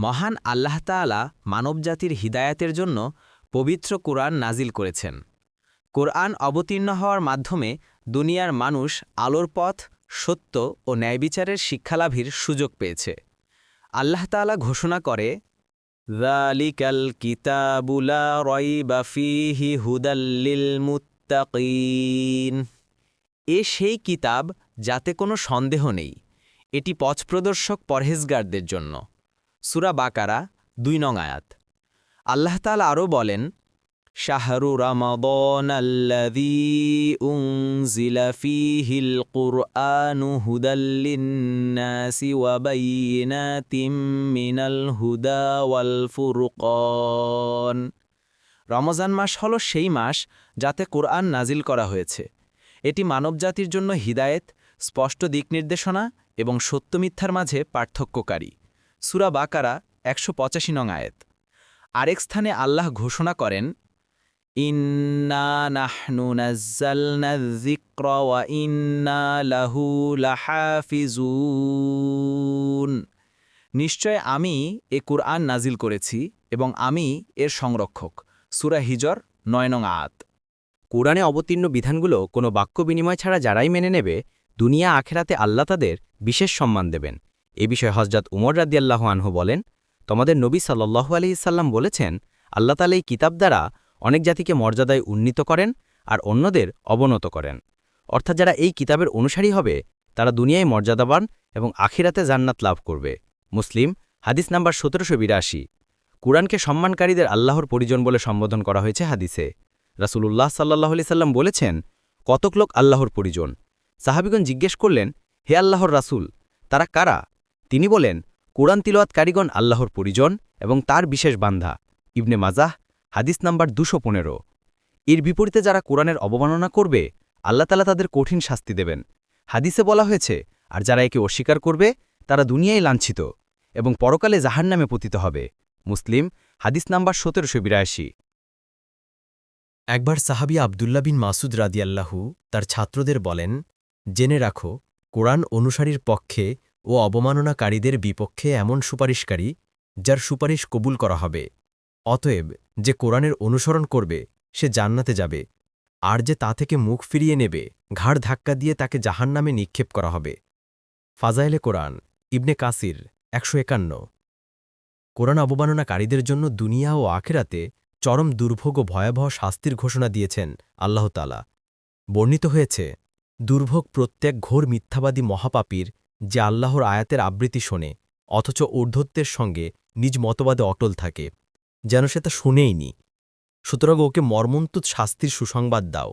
মহান আল্লাহ তাআলা মানবজাতির হিদায়াতের জন্য পবিত্র কোরআন নাজিল করেছেন। কোরআন অবতীর্ণ হওয়ার মাধ্যমে দুনিয়ার মানুষ আলোর পথ, সত্য ও ন্যায়বিচারের শিক্ষালাভের সুযোগ পেয়েছে। আল্লাহ তাআলা ঘোষণা করে জালিকাল কিতাবুলা রয়বা ফীহি হুদাল্লিল মুত্তাকিন। এ সেই কিতাব যাতে কোনো সন্দেহ নেই। এটি পথপ্রদর্শক পরহেজগারদের জন্য। সুরা বাকারা, দুই নং আয়াত। আল্লাহ তাআলা আরও বলেন, শাহরু ফুরকান। রমজান মাস হল সেই মাস যাতে কোরআন নাজিল করা হয়েছে। এটি মানবজাতির জন্য হিদায়েত, স্পষ্ট দিকনির্দেশনা এবং সত্য মিথ্যার মাঝে পার্থক্যকারী। সুরা বাকারা একশো পঁচাশি নং আয়েত। আরেক স্থানে আল্লাহ ঘোষণা করেন নিশ্চয় আমি এ কুরআন নাজিল করেছি এবং আমি এর সংরক্ষক। সুরা হিজর নয় নং আয়াত। কোরআনে অবতীর্ণ বিধানগুলো কোনো বাক্য বিনিময় ছাড়া যারাই মেনে নেবে, দুনিয়া আখেরাতে আল্লাহ তাদের বিশেষ সম্মান দেবেন। এ বিষয়ে হজরত উমর রাদিয়াল্লাহু আনহু বলেন, তোমাদের নবী সাল্লাল্লাহু আলাইহি সাল্লাম বলেছেন, আল্লাহ তালা এই কিতাব দ্বারা অনেক জাতিকে মর্যাদায় উন্নীত করেন আর অন্যদের অবনত করেন। অর্থাৎ যারা এই কিতাবের অনুসারী হবে, তারা দুনিয়ায় মর্যাদাবান এবং আখিরাতে জান্নাত লাভ করবে। মুসলিম, হাদিস নাম্বার সতেরোশো বিরাশি। কুরআনকে সম্মানকারীদের আল্লাহর পরিজন বলে সম্বোধন করা হয়েছে হাদিসে। রাসূলুল্লাহ সাল্লাহ আলি সাল্লাম বলেছেন, কতক লোক আল্লাহর পরিজন? সাহাবিগণ জিজ্ঞেস করলেন, হে আল্লাহর রাসূল, তারা কারা? তিনি বলেন, কোরআন তিলওয়াত কারিগণ আল্লাহর পরিজন এবং তার বিশেষ বান্ধা ইবনে মাজাহ, হাদিস নাম্বার দুশো পনেরো। এর বিপরীতে যারা কোরআনের অবমাননা করবে, আল্লাহ তালা তাদের কঠিন শাস্তি দেবেন। হাদিসে বলা হয়েছে, আর যারা একে অস্বীকার করবে, তারা দুনিয়ায় লাঞ্ছিত এবং পরকালে জাহান নামে পতিত হবে। মুসলিম, হাদিস নাম্বার সতেরোশো বিরাশি। একবার সাহাবি আবদুল্লা বিন মাসুদ রাদিয়াল্লাহু তার ছাত্রদের বলেন, জেনে রাখো, কোরআন অনুসারীর পক্ষে ও অবমাননাকারীদের বিপক্ষে এমন সুপারিশকারী, যার সুপারিশ কবুল করা হবে। অতএব, যে কোরআনের অনুসরণ করবে, সে জান্নাতে যাবে, আর যে তা থেকে মুখ ফিরিয়ে নেবে, ঘাড় ধাক্কা দিয়ে তাকে জাহান নামে নিক্ষেপ করা হবে। ফাজাইলে কোরআন, ইবনে কাসির, একশো একান্ন। কোরআন অবমাননাকারীদের জন্য দুনিয়া ও আখেরাতে চরম দুর্ভোগ ও ভয়াবহ শাস্তির ঘোষণা দিয়েছেন আল্লাহতালা বর্ণিত হয়েছে, দুর্ভোগ প্রত্যেক ঘোর মিথ্যাবাদী মহাপাপীর যে আল্লাহর আয়াতের আবৃত্তি শোনে, অথচ ঊর্ধ্বত্বের সঙ্গে নিজ মতবাদে অটল থাকে, যেন সে তা শুনেইনি। সুতরাং ওকে মর্মন্তুত শাস্তির সুসংবাদ দাও।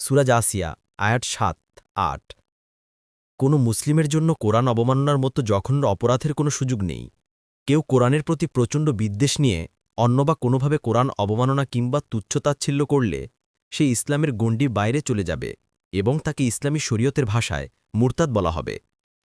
সুরাজ আসিয়া আয়াত সাত, আট। কোনো মুসলিমের জন্য কোরআন অবমাননার মতো জঘন্য অপরাধের কোনো সুযোগ নেই। কেউ কোরআনের প্রতি প্রচণ্ড বিদ্বেষ নিয়ে অন্য বা কোনোভাবে কোরআন অবমাননা কিংবা তুচ্ছতাচ্ছিল্য করলে সে ইসলামের গণ্ডির বাইরে চলে যাবে এবং তাকে ইসলামী শরীয়তের ভাষায় মুরতাদ বলা হবে।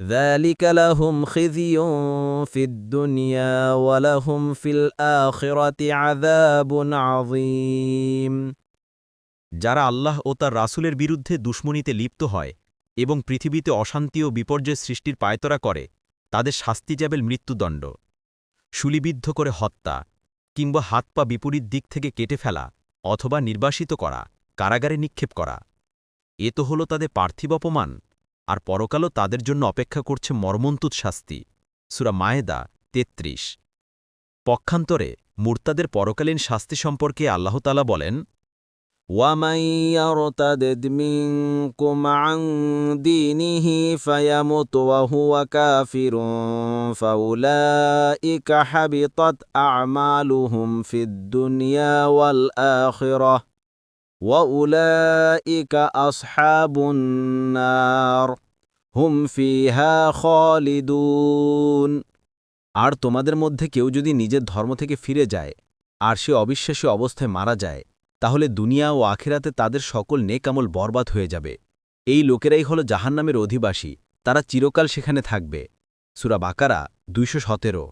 ذلك لهم خزي في الدنيا ولهم في الآخرة عذاب عظيم যারা আল্লাহ ও তার রাসূলের বিরুদ্ধে দুশ্মনীতে লিপ্ত হয় এবং পৃথিবীতে অশান্তি ও বিপর্যয় সৃষ্টির পায়তরা করে তাদের শাস্তি যাবেল মৃত্যুদণ্ড শুলিবিদ্ধ করে হত্যা কিংবা হাত পা বিপরীত দিক থেকে কেটে ফেলা অথবা নির্বাসিত করা কারাগারে নিক্ষেপ করা এ তো হল তাদের পার্থিব অপমান আর পরকালও তাদের জন্য অপেক্ষা করছে মর্মন্তুত শাস্তি সুরা মায়েদা তেত্রিশ পক্ষান্তরে মুরতাদের পরকালীন শাস্তি সম্পর্কে আল্লাহতালা বলেন ومن يرتدد منكم عن دينه فيمت وهو كافر فأولئك حبطت أعمالهم في الدنيا والآخرة وأولئك أصحاب النار هم فيها خالدون আর তোমাদের মধ্যে কেউ যদি নিজের ধর্ম থেকে ফিরে যায় আর সে অবিশ্বাসী অবস্থায় মারা যায় তাহলে দুনিয়া ও আখেরাতে তাদের সকল নেকামল বরবাদ হয়ে যাবে এই লোকেরাই হল জাহান্নামের অধিবাসী তারা চিরকাল সেখানে থাকবে সুরা বাকারা দুইশো সতেরো